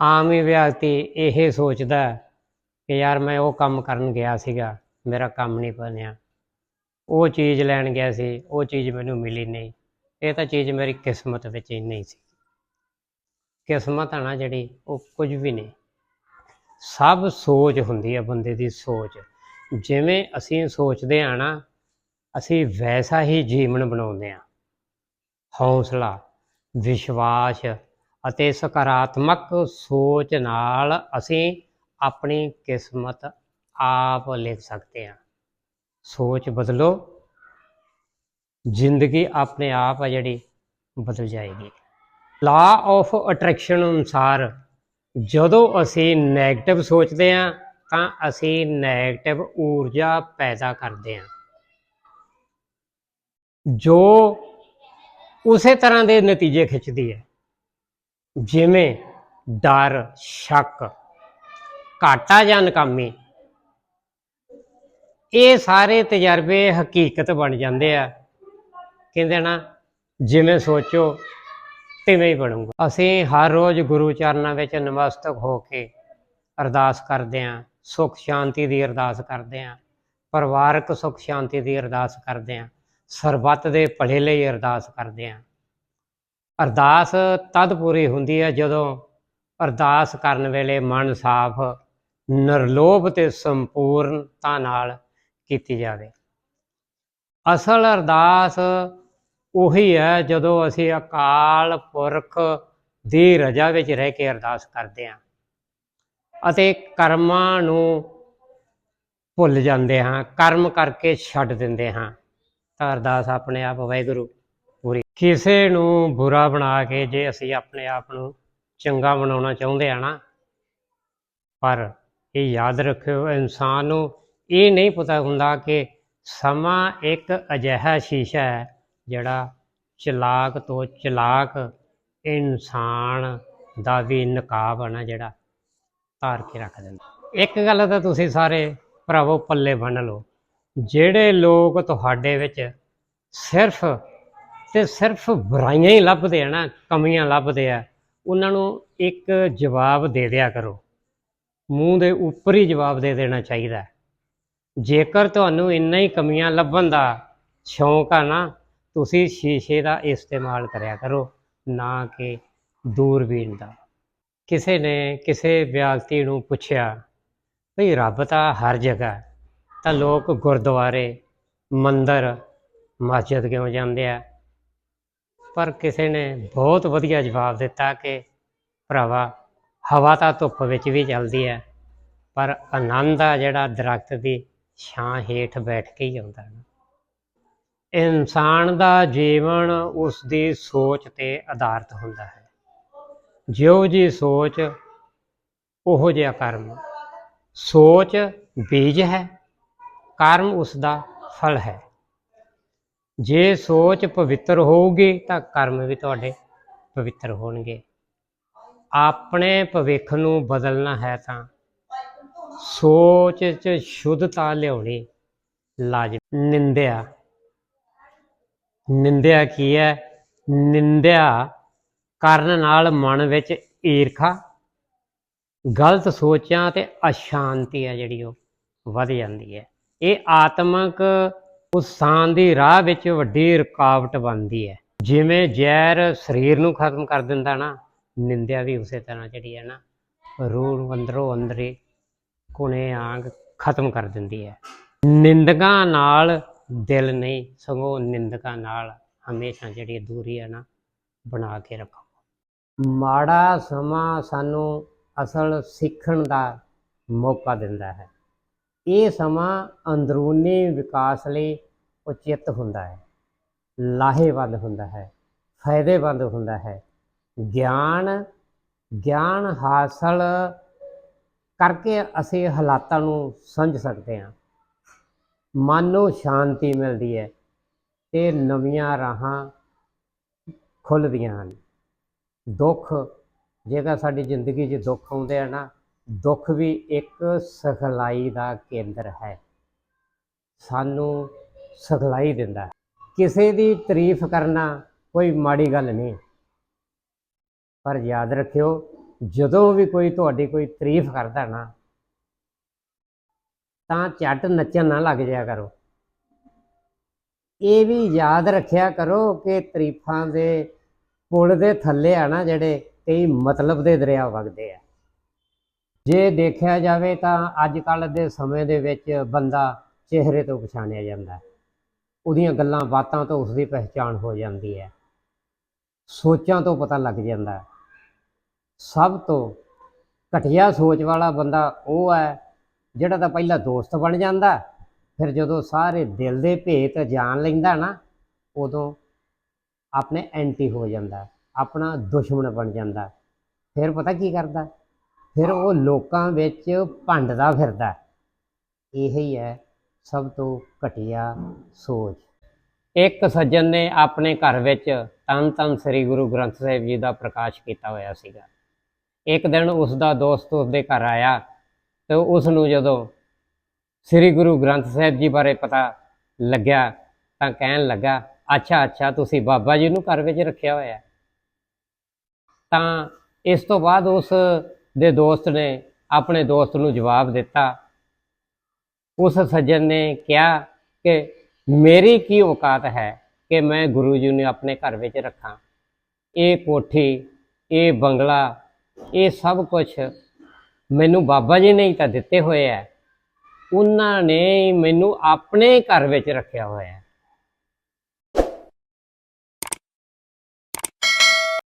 ਆਮ ਹੀ ਵਿਅਕਤੀ ਇਹ ਸੋਚਦਾ ਕਿ ਯਾਰ ਮੈਂ ਉਹ ਕੰਮ ਕਰਨ ਗਿਆ ਸੀਗਾ, ਮੇਰਾ ਕੰਮ ਨਹੀਂ ਬਣਿਆ। ਉਹ ਚੀਜ਼ ਲੈਣ ਗਿਆ ਸੀ, ਉਹ ਚੀਜ਼ ਮੈਨੂੰ ਮਿਲੀ ਨਹੀਂ। ਇਹ ਤਾਂ ਚੀਜ਼ ਮੇਰੀ ਕਿਸਮਤ ਵਿੱਚ ਹੀ ਨਹੀਂ ਸੀ। ਕਿਸਮਤ ਆ ਨਾ ਜਿਹੜੀ, ਉਹ ਕੁਝ ਵੀ ਨਹੀਂ। ਸਭ ਸੋਚ ਹੁੰਦੀ ਹੈ ਬੰਦੇ ਦੀ ਸੋਚ। ਜਿਵੇਂ ਅਸੀਂ ਸੋਚਦੇ ਆ ਨਾ, ਅਸੀਂ ਵੈਸਾ ਹੀ ਜੀਵਨ ਬਣਾਉਂਦੇ ਆ। ਹੌਸਲਾ, ਵਿਸ਼ਵਾਸ ਅਤੇ ਸਕਾਰਾਤਮਕ ਸੋਚ ਨਾਲ ਅਸੀਂ ਆਪਣੀ ਕਿਸਮਤ ਆਪ ਲਿਖ ਸਕਦੇ ਹਾਂ। ਸੋਚ ਬਦਲੋ। ਜ਼ਿੰਦਗੀ ਆਪਣੇ ਆਪ ਆ ਜਿਹੜੀ, ਬਦਲ ਜਾਏਗੀ। ਲਾ ਆਫ ਅਟਰੈਕਸ਼ਨ ਅਨੁਸਾਰ ਜਦੋਂ ਅਸੀਂ 네ਗੇਟਿਵ ਸੋਚਦੇ ਹਾਂ, ਤਾਂ ਅਸੀਂ 네ਗੇਟਿਵ ਊਰਜਾ ਪੈਦਾ ਕਰਦੇ ਹਾਂ। ਜੋ ਉਸੇ ਤਰ੍ਹਾਂ ਦੇ ਨਤੀਜੇ ਖਿੱਚਦੀ ਹੈ। ਜਿਵੇਂ ਡਰ, ਸ਼ੱਕ, ਘਾਟਾ ਜਾਂ ਨਕਾਮੀ, ਇਹ ਸਾਰੇ ਤਜਰਬੇ ਹਕੀਕਤ ਬਣ ਜਾਂਦੇ ਆ। ਕਹਿੰਦੇ ਨਾ, ਜਿਵੇਂ ਸੋਚੋ, ਤਿਵੇਂ ਹੀ ਬਣੂਗਾ। ਅਸੀਂ ਹਰ ਰੋਜ਼ ਗੁਰੂ ਚਰਨਾਂ ਵਿੱਚ ਨਮਸਤਕ ਹੋ ਕੇ ਅਰਦਾਸ ਕਰਦੇ ਆਂ ਸੁਖ ਸ਼ਾਂਤੀ ਦੀ ਅਰਦਾਸ ਕਰਦੇ ਆਂ ਪਰਿਵਾਰਕ ਸੁਖ ਸ਼ਾਂਤੀ ਦੀ ਅਰਦਾਸ ਕਰਦੇ ਆਂ ਸਰਬੱਤ ਦੇ ਭਲੇ ਲਈ ਅਰਦਾਸ ਕਰਦੇ ਆਂ ਅਰਦਾਸ ਤਦ ਪੂਰੀ ਹੁੰਦੀ ਹੈ ਜਦੋਂ ਅਰਦਾਸ ਕਰਨ ਵੇਲੇ ਮਨ ਸਾਫ਼, ਨਿਰਲੋਭ ਤੇ ਸੰਪੂਰਨਤਾ ਨਾਲ ਕੀਤੀ ਜਾਵੇ। ਅਸਲ ਅਰਦਾਸ ਉਹੀ ਹੈ ਜਦੋਂ ਅਸੀਂ ਅਕਾਲ ਪੁਰਖ ਦੀ ਰਜਾ ਵਿੱਚ ਰਹਿ ਕੇ ਅਰਦਾਸ ਕਰਦੇ ਹਾਂ ਅਤੇ ਕਰਮਾਂ ਨੂੰ ਭੁੱਲ ਜਾਂਦੇ ਹਾਂ, ਕਰਮ ਕਰਕੇ ਛੱਡ ਦਿੰਦੇ ਹਾਂ। ਤਾਂ ਅਰਦਾਸ ਆਪਣੇ ਆਪ ਵਾਹਿਗੁਰੂ। ਪੂਰੀ। ਕਿਸੇ ਨੂੰ ਬੁਰਾ ਬਣਾ ਕੇ ਜੇ ਅਸੀਂ ਆਪਣੇ ਆਪ ਨੂੰ ਚੰਗਾ ਬਣਾਉਣਾ ਚਾਹੁੰਦੇ ਆ ਨਾ, ਪਰ ਇਹ ਯਾਦ ਰੱਖਿਓ, ਇਨਸਾਨ ਨੂੰ ਇਹ ਨਹੀਂ ਪਤਾ ਹੁੰਦਾ ਕਿ ਸਮਾਂ ਇੱਕ ਅਜਿਹਾ ਸ਼ੀਸ਼ਾ ਹੈ ਜਿਹੜਾ ਚਲਾਕ ਤੋਂ ਚਲਾਕ ਇਨਸਾਨ ਦਾ ਵੀ ਨਕਾਬ ਹੈ ਨਾ ਜਿਹੜਾ ਧਾਰ ਕੇ ਰੱਖ ਦਿੰਦਾ। ਇੱਕ ਗੱਲ ਤਾਂ ਤੁਸੀਂ ਸਾਰੇ ਭਰਾਵੋ ਪੱਲੇ ਬੰਨ ਲਓ, ਜਿਹੜੇ ਲੋਕ ਤੁਹਾਡੇ ਵਿੱਚ ਸਿਰਫ ਤੇ ਸਿਰਫ ਬੁਰਾਈਆਂ ਹੀ ਲੱਭਦੇ ਆ ਨਾ, ਕਮੀਆਂ ਲੱਭਦੇ ਆ। ਉਹਨਾਂ ਨੂੰ ਇੱਕ ਜਵਾਬ ਦੇ ਦਿਆ ਕਰੋ। ਮੂੰਹ ਦੇ ਉੱਪਰ ਹੀ ਜਵਾਬ ਦੇ ਦੇਣਾ ਚਾਹੀਦਾ। ਜੇਕਰ ਤੁਹਾਨੂੰ ਇੰਨਾ ਹੀ ਕਮੀਆਂ ਲੱਭਣ ਦਾ ਸ਼ੌਂਕ ਆ ਨਾ, ਤੁਸੀਂ ਸ਼ੀਸ਼ੇ ਦਾ ਇਸਤੇਮਾਲ ਕਰਿਆ ਕਰੋ, ਨਾ ਕਿ ਦੂਰਬੀਨ ਦਾ। ਕਿਸੇ ਨੇ ਕਿਸੇ ਵਿਅਕਤੀ ਨੂੰ ਪੁੱਛਿਆ, ਭਈ ਰੱਬ ਤਾਂ ਹਰ ਜਗ੍ਹਾ ਤਾਂ ਲੋਕ ਗੁਰਦੁਆਰੇ, ਮੰਦਰ, ਮਸਜਿਦ ਕਿਉਂ ਜਾਂਦੇ ਆ? ਪਰ ਕਿਸੇ ਨੇ ਬਹੁਤ ਵਧੀਆ ਜਵਾਬ ਦਿੱਤਾ ਕਿ ਭਰਾਵਾ, ਹਵਾ ਤਾਂ ਧੁੱਪ ਵਿੱਚ ਵੀ ਚੱਲਦੀ ਹੈ, ਪਰ ਆਨੰਦ ਆ ਜਿਹੜਾ ਦਰਖਤ ਦੀ ਛਾਂ ਹੇਠ ਬੈਠ ਕੇ ਹੀ ਆਉਂਦਾ ਹੈ ਇਨਸਾਨ ਦਾ ਜੀਵਨ ਉਸ ਦੀ ਸੋਚ ਤੇ ਆਧਾਰਿਤ ਹੁੰਦਾ ਹੈ। ਜਿਉ ਜੀ ਸੋਚ, ਉਹੋ ਜਿਹਾ ਕਰਮ। ਸੋਚ ਬੀਜ ਹੈ, ਕਰਮ ਉਸ ਦਾ ਫਲ ਹੈ। ਜੇ ਸੋਚ ਪਵਿੱਤਰ ਹੋਊਗੀ ਤਾਂ ਕਰਮ ਵੀ ਤੁਹਾਡੇ ਪਵਿੱਤਰ ਹੋਣਗੇ। ਆਪਣੇ ਭਵਿੱਖ ਨੂੰ ਬਦਲਣਾ ਹੈ ਤਾਂ ਸੋਚ 'ਚ ਸ਼ੁੱਧਤਾ ਲਿਆਉਣੀ ਲਾਜ਼ਮ। ਨਿੰਦਿਆ। ਨਿੰਦਿਆ ਕੀ ਹੈ? ਨਿੰਦਿਆ ਕਰਨ ਨਾਲ ਮਨ ਵਿੱਚ ਈਰਖਾ, ਗਲਤ ਸੋਚਾਂ ਤੇ ਅਸ਼ਾਂਤੀ ਹੈ ਜਿਹੜੀ ਉਹ ਵਧ ਜਾਂਦੀ ਹੈ। ਇਹ ਆਤਮਿਕ ਉਸਾਨ ਦੀ ਰਾਹ ਵਿੱਚ ਵੱਡੀ ਰੁਕਾਵਟ ਬਣਦੀ ਹੈ। ਜਿਵੇਂ ਜ਼ਹਿਰ ਸਰੀਰ ਨੂੰ ਖਤਮ ਕਰ ਦਿੰਦਾ ਨਾ, ਨਿੰਦਿਆ ਵੀ ਉਸੇ ਤਰ੍ਹਾਂ ਜਿਹੜੀ ਹੈ ਨਾ, ਰੂਹ ਨੂੰ ਅੰਦਰੋਂ ਅੰਦਰੇ ਕੁਣੇ ਆਂਗ ਖਤਮ ਕਰ ਦਿੰਦੀ ਹੈ। ਨਿੰਦਕਾਂ ਨਾਲ ਦਿਲ ਨਹੀਂ, ਸਗੋਂ ਨਿੰਦਕਾਂ ਨਾਲ ਹਮੇਸ਼ਾ ਜਿਹੜੀ ਦੂਰੀ ਹੈ ਨਾ, ਬਣਾ ਕੇ ਰੱਖੋ। ਮਾੜਾ ਸਮਾਂ ਸਾਨੂੰ ਅਸਲ ਸਿੱਖਣ ਦਾ ਮੌਕਾ ਦਿੰਦਾ ਹੈ। ਇਹ ਸਮਾਂ ਅੰਦਰੂਨੀ ਵਿਕਾਸ ਲਈ ਉਚਿਤ ਹੁੰਦਾ ਹੈ, ਲਾਹੇਵੰਦ ਹੁੰਦਾ ਹੈ ਫਾਇਦੇਮੰਦ ਹੁੰਦਾ ਹੈ। ਗਿਆਨ ਗਿਆਨ ਹਾਸਲ ਕਰਕੇ ਅਸੀਂ ਹਾਲਾਤਾਂ ਨੂੰ ਸਮਝ ਸਕਦੇ ਹਾਂ। ਮਨ ਨੂੰ ਸ਼ਾਂਤੀ ਮਿਲਦੀ ਹੈ ਤੇ ਨਵੀਆਂ ਰਾਹਾਂ ਖੁੱਲ੍ਹਦੀਆਂ ਹਨ। ਦੁੱਖ, ਜੇਕਰ ਸਾਡੀ ਜ਼ਿੰਦਗੀ 'ਚ ਦੁੱਖ ਆਉਂਦੇ ਆ ਨਾ ਦੁੱਖ ਵੀ ਇੱਕ ਸਿਖਲਾਈ ਦਾ ਕੇਂਦਰ ਹੈ। ਸਾਨੂੰ ਸਿਖਲਾਈ ਦਿੰਦਾ ਹੈ। ਕਿਸੇ ਦੀ ਤਾਰੀਫ ਕਰਨਾ ਕੋਈ ਮਾੜੀ ਗੱਲ ਨਹੀਂ। ਪਰ ਯਾਦ ਰੱਖਿਓ, ਜਦੋਂ ਵੀ ਕੋਈ ਤੁਹਾਡੀ ਕੋਈ ਤਾਰੀਫ ਕਰਦਾ ਨਾ, ਤਾਂ ਝੱਟ ਨੱਚਣ ਨਾ ਲੱਗ ਜਾਇਆ ਕਰੋ। ਇਹ ਵੀ ਯਾਦ ਰੱਖਿਆ ਕਰੋ ਕਿ ਤਾਰੀਫਾਂ ਦੇ ਪੁਲ ਦੇ ਥੱਲੇ ਆ ਨਾ ਜਿਹੜੇ ਕਈ ਮਤਲਬ ਦੇ ਦਰਿਆ ਵਗਦੇ ਆ। ਜੇ ਦੇਖਿਆ ਜਾਵੇ ਤਾਂ ਅੱਜ ਕੱਲ ਦੇ ਸਮੇਂ ਦੇ ਵਿੱਚ ਬੰਦਾ ਚਿਹਰੇ ਤੋਂ ਪਛਾਣਿਆ ਜਾਂਦਾ ਹੈ। ਉਹਦੀਆਂ ਗੱਲਾਂ ਬਾਤਾਂ ਤੋਂ ਉਸਦੀ ਪਹਿਚਾਣ ਹੋ ਜਾਂਦੀ ਹੈ। ਸੋਚਾਂ ਤੋਂ ਪਤਾ ਲੱਗ ਜਾਂਦਾ ਹੈ। ਸਭ ਤੋਂ ਘਟੀਆ ਸੋਚ ਵਾਲਾ ਬੰਦਾ ਉਹ ਹੈ ਜਿਹੜਾ ਤਾਂ ਪਹਿਲਾਂ ਦੋਸਤ ਬਣ ਜਾਂਦਾ ਫਿਰ ਜਦੋਂ ਸਾਰੇ ਦਿਲ ਦੇ ਭੇਤ ਜਾਣ ਲੈਂਦਾ ਨਾ, ਉਦੋਂ ਆਪਣੇ ਐਂਟੀ ਹੋ ਜਾਂਦਾ ਆਪਣਾ ਦੁਸ਼ਮਣ ਬਣ ਜਾਂਦਾ ਫਿਰ ਪਤਾ ਕੀ ਕਰਦਾ ਫਿਰ ਉਹ ਲੋਕਾਂ ਵਿੱਚ ਭੰਡਦਾ ਫਿਰਦਾ ਇਹ ਹੀ ਹੈ ਸਭ ਤੋਂ ਘਟੀਆ ਸੋਚ। ਇੱਕ ਸੱਜਣ ਨੇ ਆਪਣੇ ਘਰ ਵਿੱਚ ਤਨ ਤਨ ਸ੍ਰੀ ਗੁਰੂ ਗ੍ਰੰਥ ਸਾਹਿਬ ਜੀ ਦਾ ਪ੍ਰਕਾਸ਼ ਕੀਤਾ ਹੋਇਆ ਸੀਗਾ। ਇੱਕ ਦਿਨ ਉਸ ਦਾ ਦੋਸਤ ਉਸ ਦੇ ਘਰ ਆਇਆ ਤੇ ਉਸ ਨੂੰ ਜਦੋਂ ਸ੍ਰੀ ਗੁਰੂ ਗ੍ਰੰਥ ਸਾਹਿਬ ਜੀ ਬਾਰੇ ਪਤਾ ਲੱਗਿਆ ਤਾਂ ਕਹਿਣ ਲੱਗਾ, ਅੱਛਾ ਅੱਛਾ, ਤੁਸੀਂ ਬਾਬਾ ਜੀ ਨੂੰ ਘਰ ਵਿੱਚ ਰੱਖਿਆ ਹੋਇਆ ਤਾਂ ਇਸ ਤੋਂ ਬਾਅਦ ਉਸ ਦੇ ਦੋਸਤ ਨੇ ਆਪਣੇ ਦੋਸਤ ਨੂੰ ਜਵਾਬ ਦਿੱਤਾ। ਉਸ ਸੱਜਣ ਨੇ ਕਿਹਾ ਕਿ ਮੇਰੀ ਕੀ ਔਕਾਤ ਹੈ ਕਿ ਮੈਂ ਗੁਰੂ ਜੀ ਨੂੰ ਆਪਣੇ ਘਰ ਵਿੱਚ ਰੱਖਾਂ। ਇਹ ਕੋਠੀ, ਇਹ ਬੰਗਲਾ, ਇਹ ਸਭ ਕੁਝ ਮੈਨੂੰ ਬਾਬਾ ਜੀ ਨੇ ਹੀ ਤਾਂ ਦਿੱਤੇ ਹੋਏ ਆ। ਉਹਨਾਂ ਨੇ ਹੀ ਮੈਨੂੰ ਆਪਣੇ ਘਰ ਵਿੱਚ ਰੱਖਿਆ ਹੋਇਆ। ਹੈ